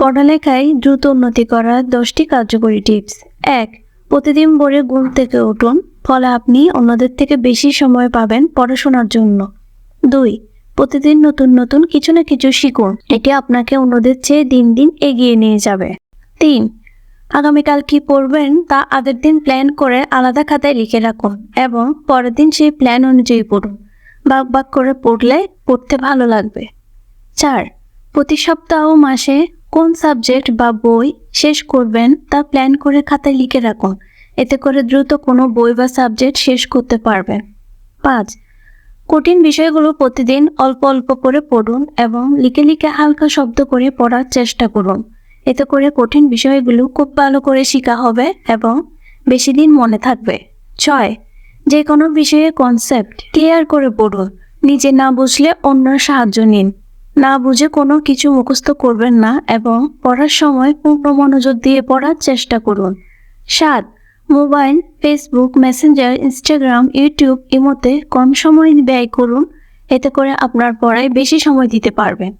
পড়ালেখায় দ্রুত উন্নতি করার দশটি কার্যকরী টিপস। এক, প্রতিদিন ভোরে ঘুম থেকে উঠুন, ফলে আপনি অন্যদের থেকে বেশি সময় পাবেন পড়াশোনার জন্য। দুই, প্রতিদিন নতুন নতুন কিছু না কিছু শিখুন, এটি আপনাকে অন্যদের চেয়ে দিন দিন এগিয়ে নিয়ে যাবে। তিন, আগামীকাল কি পড়বেন তা আগের দিন প্ল্যান করে আলাদা খাতায় লিখে রাখুন এবং পরের দিন সেই প্ল্যান অনুযায়ী পড়ুন। বাক বাক করে পড়লে পড়তে ভালো লাগবে। চার, প্রতি সপ্তাহ মাসে কোন সাবজেক্ট বা বই শেষ করবেন তা প্ল্যান করে খাতায় লিখে রাখুন। এতে করে দ্রুত কোনো বই বা সাবজেক্ট শেষ করতে পারবেন পাঁচ, কঠিন বিষয়গুলো প্রতিদিন অল্প অল্প করে পড়ুন এবং লিখে লিখে হালকা শব্দ করে পড়ার চেষ্টা করুন। এতে করে কঠিন বিষয়গুলো খুব ভালো করে শেখা হবে এবং বেশি দিন মনে থাকবে। ছয় যে কোনো বিষয়ে কনসেপ্ট ক্লিয়ার করে পড়ুন। নিজে না বুঝলে অন্যের সাহায্য নিন। না বুঝে কোনো কিছু মুখস্থ করবেন না এবং পড়ার সময় পূর্ণ মনোযোগ দিয়ে পড়ার চেষ্টা করুন। সাত, mobile, Facebook, Messenger, Instagram, YouTube ইমোতে কম সময় ব্যয় করুন, এতে করে আপনার পড়ায় বেশি সময় দিতে পারবেন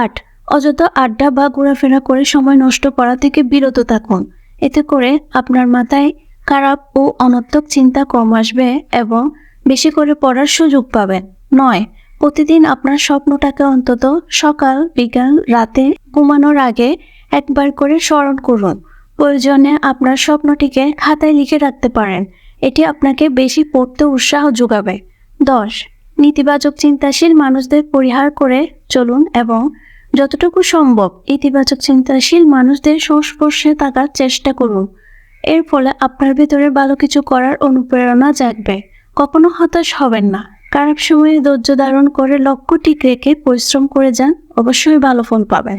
আট, অযথা আড্ডা বা ঘোরাফেরা করে সময় নষ্ট করা থেকে বিরত থাকুন, এতে করে আপনার মাথায় খারাপ ও অনর্থক চিন্তা কম আসবে এবং বেশি করে পড়ার সুযোগ পাবেন। নয় প্রতিদিন আপনার স্বপ্নটাকে অন্তত সকাল, বিকাল, রাতে ঘুমানোর আগে একবার করে স্মরণ করুন। প্রয়োজনে আপনার স্বপ্নটিকে খাতায় লিখে রাখতে পারেন। এটি আপনাকে বেশি পড়তে উৎসাহ যোগাবে। দশ, নেতিবাচক চিন্তাশীল মানুষদের পরিহার করে চলুন এবং যতটুকু সম্ভব ইতিবাচক চিন্তাশীল মানুষদের সংস্পর্শে থাকার চেষ্টা করুন। এর ফলে আপনার ভেতরে ভালো কিছু করার অনুপ্রেরণা জাগবে। কখনো হতাশ হবেন না। খারাপ সময়ে ধৈর্য ধারণ করে লক্ষ্য ঠিক রেখে পরিশ্রম করে যান, অবশ্যই ভালো ফোন পাবেন।